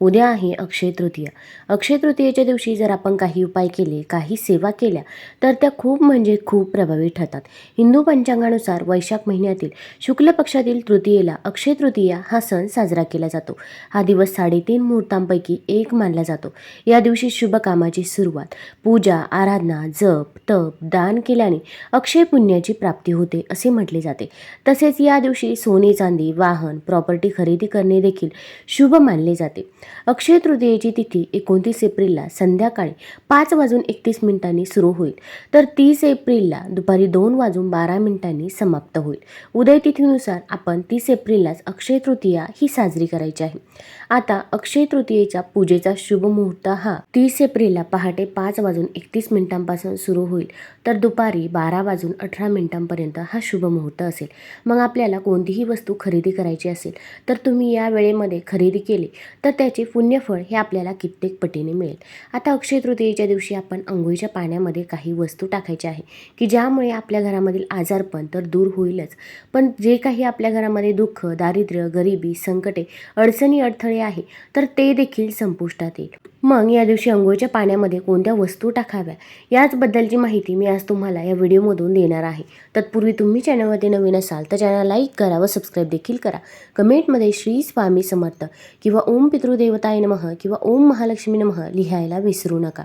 उद्या आहे अक्षय तृतीया. अक्षय तृतीयेच्या दिवशी जर आपण काही उपाय केले काही सेवा केल्या तर त्या खूप म्हणजे खूप प्रभावी ठरतात. हिंदू पंचांगानुसार वैशाख महिन्यातील शुक्ल पक्षातील तृतीयेला अक्षय तृतीया हा सण साजरा केला जातो. हा दिवस साडेतीन मुहूर्तांपैकी एक मानला जातो. या दिवशी शुभ कामाची सुरुवात पूजा आराधना जप तप दान केल्याने अक्षय पुण्याची प्राप्ती होते असे म्हटले जाते. तसेच या दिवशी सोने चांदी वाहन प्रॉपर्टी खरेदी करणे देखील शुभ मानले जाते. अक्षय तृतीयेची तिथी एकोणतीस एप्रिलला संध्याकाळी पाच वाजून एकतीस मिनिटांनी सुरू होईल. तर तीस एप्रिलला दुपारी दोन वाजून बारा मिनिटांनी समाप्त होईल. उदय तिथीनुसार आपण तीस एप्रिललाच अक्षय तृतीया ही साजरी करायची आहे. आता अक्षय तृतीयेच्या पूजेचा शुभ मुहूर्त हा तीस एप्रिलला पहाटे पाच वाजून एकतीस मिनिटांपासून सुरू होईल. तर दुपारी बारा वाजून अठरा मिनिटांपर्यंत हा शुभ मुहूर्त असेल. मग आपल्याला कोणतीही वस्तू खरेदी करायची असेल तर तुम्ही या वेळेमध्ये खरेदी केली तर त्याचे पुण्यफळ हे आपल्याला कित्येक पटीने मिळेल. आता अक्षय तृतीयेच्या दिवशी आपण अंघोळीच्या पाण्यामध्ये काही वस्तू टाकायच्या आहे की ज्यामुळे आपल्या घरामधील आजारपण तर दूर होईलच. पण जे काही आपल्या घरामध्ये दुःख दारिद्र्य गरिबी संकटे अडचणी अडथळे आहे तर ते देखील संपुष्टात येईल. मग या दिवशी आंघोळीच्या पाण्यामध्ये कोणत्या वस्तू टाकाव्या? याचबद्दलची माहिती मी आज तुम्हाला या व्हिडिओमधून देणार आहे. तत्पूर्वी तुम्ही चॅनलवरती नवीन असाल तर चॅनल लाईक करा व सबस्क्राईब देखील करा. कमेंटमध्ये श्री स्वामी समर्थ किंवा ओम देवताय नमः किंवा ओम महालक्ष्मी नमः लिहायला विसरू नका.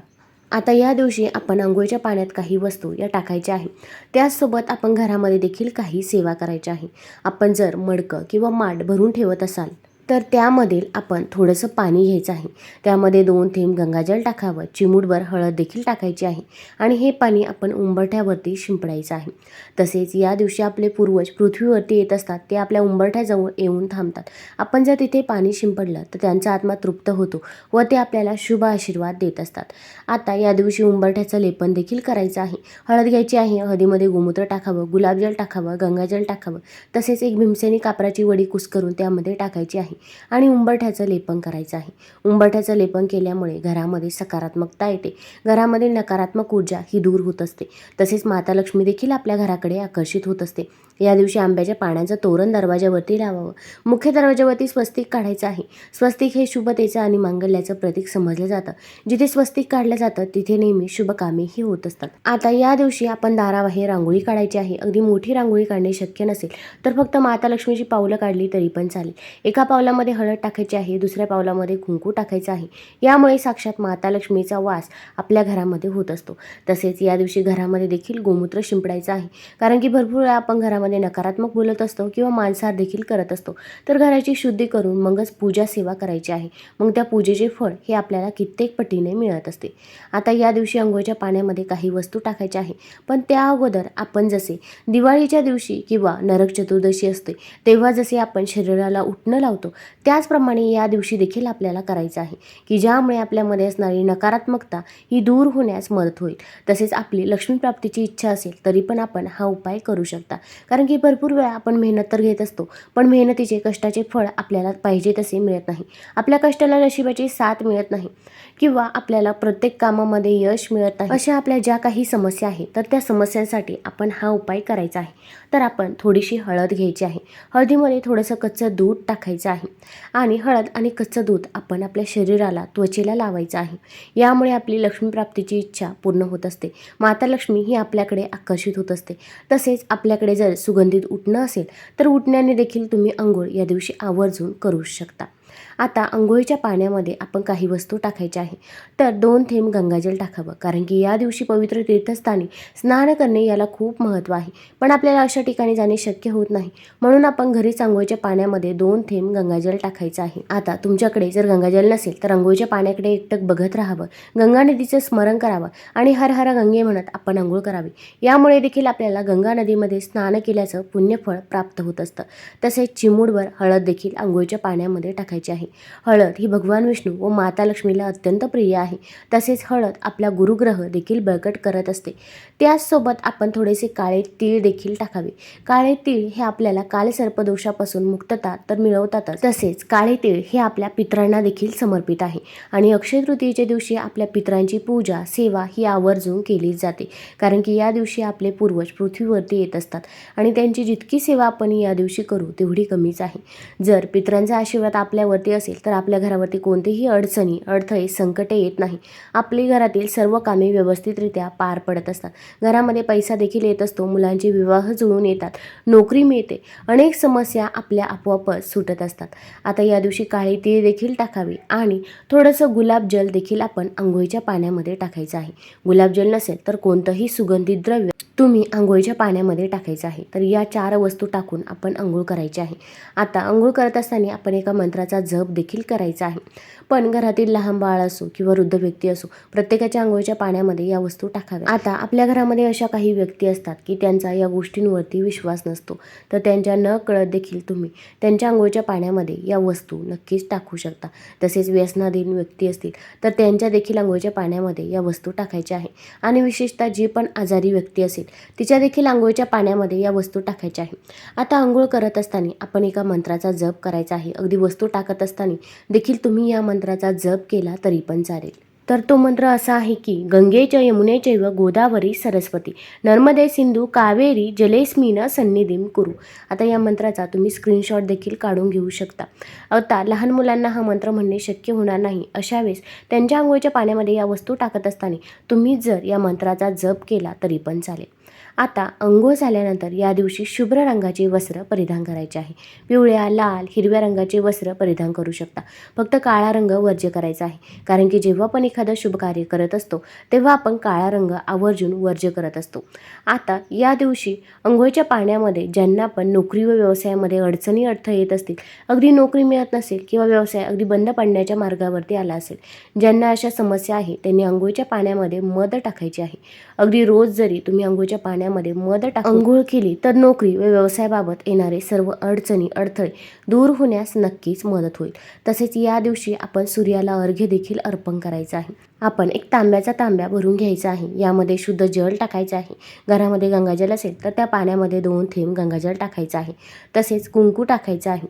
आता या दिवशी आपण आंघोळीच्या पाण्यात काही वस्तू या टाकायच्या आहे. त्याचसोबत आपण घरामध्ये देखील काही सेवा करायच्या आहे. आपण जर मडकं किंवा माठ भरून ठेवत असाल तर त्यामध्ये आपण थोडंसं पाणी घ्यायचं आहे. त्यामध्ये दोन थेंब गंगाजल टाकावं. चिमूटभर हळद देखील टाकायची आहे. आणि हे पाणी आपण उंबरठ्यावरती शिंपडायचं आहे. तसेच या दिवशी आपले पूर्वज पृथ्वीवरती येत असतात ते आपल्या उंबरठ्याजवळ येऊन थांबतात. आपण जर तिथे पाणी शिंपडलं तर त्यांचा आत्मा तृप्त होतो व ते आपल्याला शुभ आशीर्वाद देत असतात. आता या दिवशी उंबरठ्याचं लेपन देखील करायचं आहे. हळद घ्यायची आहे हळदीमध्ये गोमूत्र टाकावं गुलाबजल टाकावं गंगाजल टाकावं. तसेच एक भीमसेनी कापराची वडी कुस्करून त्यामध्ये टाकायची आहे. आणि उंबरठ्याचं लेपन करायचं आहे. उंबरठ्याचं लेपन केल्यामुळे घरामध्ये सकारात्मकता येते. घरामध्ये नकारात्मक ऊर्जा ही दूर होत असते. तसेच माता लक्ष्मी देखील आपल्या घराकडे आकर्षित होत असते. या दिवशी आंब्याच्या पाण्याचं तोरण दरवाजावरती लावावं. मुख्य दरवाजावरती स्वस्तिक काढायचं आहे. स्वस्तिक हे शुभतेचं आणि मांगल्याचं प्रतीक समजलं जातं. जिथे स्वस्तिक काढलं जातं तिथे नेहमी शुभ कामेही होत असतात. आता या दिवशी आपण दाराबाहेर रांगोळी काढायची आहे. अगदी मोठी रांगोळी काढणे शक्य नसेल तर फक्त माता लक्ष्मीची पावलं काढली तरी पण चालेल. एका पावलामध्ये हळद टाकायची आहे दुसऱ्या पावलामध्ये कुंकू टाकायचं आहे. यामुळे साक्षात माता लक्ष्मीचा वास आपल्या घरामध्ये होत असतो. तसेच या दिवशी घरामध्ये देखील गोमूत्र शिंपडायचं आहे. कारण की भरपूर वेळा आपण घरामध्ये नकारात्मक बोलत असतो किंवा मांसाहार देखील करत असतो. तर घराची शुद्धी करून मगच पूजा सेवा करायची आहे. मग त्या पूजेचे फळ हे आपल्याला कित्येक पटीने मिळत असते. आता या दिवशी अंघोळीच्या पाण्यामध्ये काही वस्तू टाकायच्या आहे. पण त्या अगोदर आपण जसे दिवाळीच्या दिवशी किंवा नरक चतुर्दशी असते तेव्हा जसे आपण शरीराला उठणं लावतो त्याचप्रमाणे या दिवशी देखील आपल्याला करायचं आहे की ज्यामुळे आपल्यामध्ये असणारी नकारात्मकता ही दूर होण्यास मदत होईल. तसेच आपली लक्ष्मीप्राप्तीची इच्छा असेल तरी पण आपण हा उपाय करू शकता. कारण की भरपूर वेळा आपण मेहनत तर घेत असतो पण मेहनतीचे कष्टाचे फळ आपल्याला पाहिजे तसे मिळत नाही. आपल्या कष्टाला नशिबाची साथ मिळत नाही किंवा आपल्याला प्रत्येक कामामध्ये यश मिळत नाही. अशा आपल्या ज्या काही समस्या आहेत तर त्या समस्यांसाठी आपण हा उपाय करायचा आहे. तर आपण थोडीशी हळद घ्यायची आहे. हळदीमध्ये थोडंसं कच्चं दूध टाकायचं आहे. आणि हळद आणि कच्चं दूध आपण आपल्या शरीराला त्वचेला लावायचं आहे. यामुळे आपली लक्ष्मीप्राप्तीची इच्छा पूर्ण होत असते. माता लक्ष्मी ही आपल्याकडे आकर्षित होत असते. तसेच आपल्याकडे जर सुगंधित उठणं असेल तर उठण्याने देखील तुम्ही अंघोळ या दिवशी आवर्जून करू शकता. आता आंघोळीच्या पाण्यामध्ये आपण काही वस्तू टाकायच्या आहे. तर दोन थेंब गंगाजल टाकावं. कारण की या दिवशी पवित्र तीर्थस्थानी स्नान करणे याला खूप महत्त्व आहे. पण आपल्याला अशा ठिकाणी जाणे शक्य होत नाही. म्हणून आपण घरीच आंघोळीच्या पाण्यामध्ये दोन थेंब गंगाजल टाकायचं आहे. आता तुमच्याकडे जर गंगाजल नसेल तर अंघोळीच्या पाण्याकडे एकटक बघत राहावं. गंगा नदीचं स्मरण करावं आणि हर हर गंगे म्हणत आपण आंघोळ करावी. यामुळे देखील आपल्याला गंगा नदीमध्ये स्नान केल्याचं पुण्यफळ प्राप्त होत असतं. तसेच चिमूडवर हळद देखील आंघोळीच्या पाण्यामध्ये टाकायची आहे. आहे. हळद ही भगवान विष्णू व माता लक्ष्मीला अत्यंत प्रिय आहे. तसेच हळद आपला गुरुग्रह देखील बळकट करत असते. त्याचसोबत आपण थोडेसे काळे तीळ देखील टाकावे. काळे तीळ हे आपल्याला कालसर्पदोषापासून मुक्तता तर मिळवतातच. तसेच काळे तीळ हे आपल्या पितरांना देखील समर्पित आहे. आणि अक्षय तृतीयेच्या दिवशी आपल्या पितरांची पूजा सेवा ही आवर्जून केली जाते. कारण की या दिवशी आपले पूर्वज पृथ्वीवरती येत असतात. आणि त्यांची जितकी सेवा आपण या दिवशी करू तेवढी कमीच आहे. जर पितरांचा आशीर्वाद आपल्यावरती असेल तर आपल्या घरावरती कोणतेही अडचणी अडथळे संकटे येत नाही. आपली घरातील सर्व कामे व्यवस्थितरित्या पार पडत असतात. घरामध्ये पैसा देखील येत असतो. मुलांचे विवाह जुळून येतात. नोकरी मिळते. अनेक समस्या आपल्या आपोआपच सुटत असतात. आता या दिवशी काळी तीळ देखील टाकावी आणि थोडंसं गुलाबजल देखील आपण आंघोळीच्या पाण्यामध्ये टाकायचं आहे. गुलाबजल नसेल तर कोणतंही सुगंधित द्रव्य तुम्ही आंघोळीच्या पाण्यामध्ये टाकायचं आहे. तर या चार वस्तू टाकून आपण आंघोळ करायची आहे. आता आंघोळ करत असताना आपण एका मंत्राचा जप देखील करायचा आहे. पण घरातील लहान बाळ असो किंवा वृद्ध व्यक्ती असो प्रत्येकाच्या आंघोळीच्या पाण्यामध्ये या वस्तू टाकाव्या आता आपल्या घरामध्ये अशा काही व्यक्ती असतात की त्यांचा या गोष्टींवरती विश्वास नसतो. तर त्यांच्या न कळत देखील तुम्ही त्यांच्या आंघोळीच्या पाण्यामध्ये या वस्तू नक्कीच टाकू शकता. तसेच व्यसनाधीन व्यक्ती असतील तर त्यांच्या देखील आंघोळीच्या पाण्यामध्ये या वस्तू टाकायच्या आहे. आणि विशेषतः जी पण आजारी व्यक्ती असेल तिच्या देखील आंघोळीच्या पाण्यामध्ये या वस्तू टाकायच्या आहे. आता आंघोळ करत असताना आपण एका मंत्राचा जप करायचा आहे. अगदी वस्तू टाकत असताना देखील तुम्ही या मंत्राचा जप केला तरी पण चालेल. तर तो मंत्र असा आहे की गंगेच यमुने चैव गोदावरी सरस्वती नर्मदे सिंधू कावेरी जलेस्मिन सन्निधीम कुरु. आता या मंत्राचा तुम्ही स्क्रीनशॉट देखील काढून घेऊ शकता. आता लहान मुलांना हा मंत्र म्हणणे शक्य होणार नाही. अशा वेळेस त्यांच्या आंघोळीच्या पाण्यामध्ये या वस्तू टाकत असताना तुम्ही जर या मंत्राचा जप केला तरी पण चालेल. आता अंघोळ झाल्यानंतर या दिवशी शुभ्र रंगाचे वस्त्र परिधान करायचे आहे. पिवळ्या लाल हिरव्या रंगाचे वस्त्र परिधान करू शकता. फक्त काळा रंग वर्ज्य करायचा आहे. कारण की जेव्हा पण एखादं शुभ कार्य करत असतो तेव्हा आपण काळा रंग आवर्जून वर्ज्य करत असतो. आता या दिवशी अंघोळीच्या पाण्यामध्ये ज्यांना पण नोकरी व व्यवसायामध्ये अडचणी अडथळे येत असतील अगदी नोकरी मिळत नसेल किंवा व्यवसाय अगदी बंद पडण्याच्या मार्गावरती आला असेल ज्यांना अशा समस्या आहे त्यांनी अंघोळीच्या पाण्यामध्ये मध टाकायची आहे. अगदी रोज जरी तुम्ही अंघोळीच्या पाण्यामध्ये मध टाकून अंघोळ केली तर नोकरी व व्यवसायाबाबत येणारे सर्व अडचणी अडथळे दूर होण्यास नक्कीच मदत होईल. तसेच या दिवशी आपण सूर्याला अर्घ्य देखील अर्पण करायचं आहे. आपण एक तांब्याचा तांब्या भरून घ्यायचा आहे. यामध्ये शुद्ध जल टाकायचं आहे. घरामध्ये गंगाजल असेल तर त्या पाण्यामध्ये दोन थेंब गंगाजल टाकायचं आहे. तसेच कुंकू टाकायचं आहे.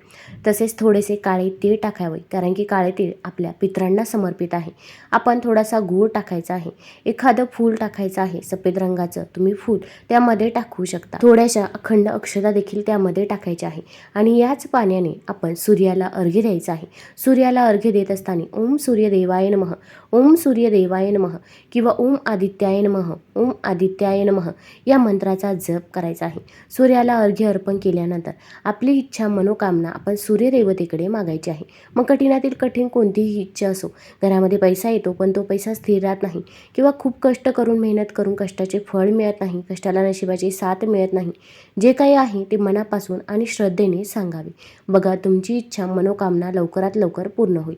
तसेच थोडेसे काळे तीळ टाकावे कारण की काळे तीळ आपल्या पितरांना समर्पित आहे. आपण थोडासा गूळ टाकायचा आहे. एखादं फूल टाकायचं आहे. सफेद रंगाचं तुम्ही फूल त्यामध्ये टाकू शकता. थोड्याशा अखंड अक्षता देखील त्यामध्ये टाकायच्या आहे. आणि याच पाण्याने आपण सूर्याला अर्घ्य द्यायचं आहे. सूर्याला अर्घ्य देत असताना ओम सूर्यदेवाय नमः. ओम सूर्य सूर्यदेवाय नमः किंवा ओम आदित्याय नमः ओम आदित्याय नमः या मंत्राचा जप करायचा आहे. सूर्याला अर्घ्य अर्पण केल्यानंतर आपली इच्छा मनोकामना आपण सूर्यदेवतेकडे मागायची आहे. मग कठीणातील कठीण कोणतीही इच्छा असो घरामध्ये पैसा येतो पण तो पैसा स्थिर राहत नाही किंवा खूप कष्ट करून मेहनत करून कष्टाचे फळ मिळत नाही कष्टाला नशिबाची साथ मिळत नाही. जे काही आहे ते मनापासून आणि श्रद्धेने सांगावे. बघा तुमची इच्छा मनोकामना लवकरात लवकर पूर्ण होईल.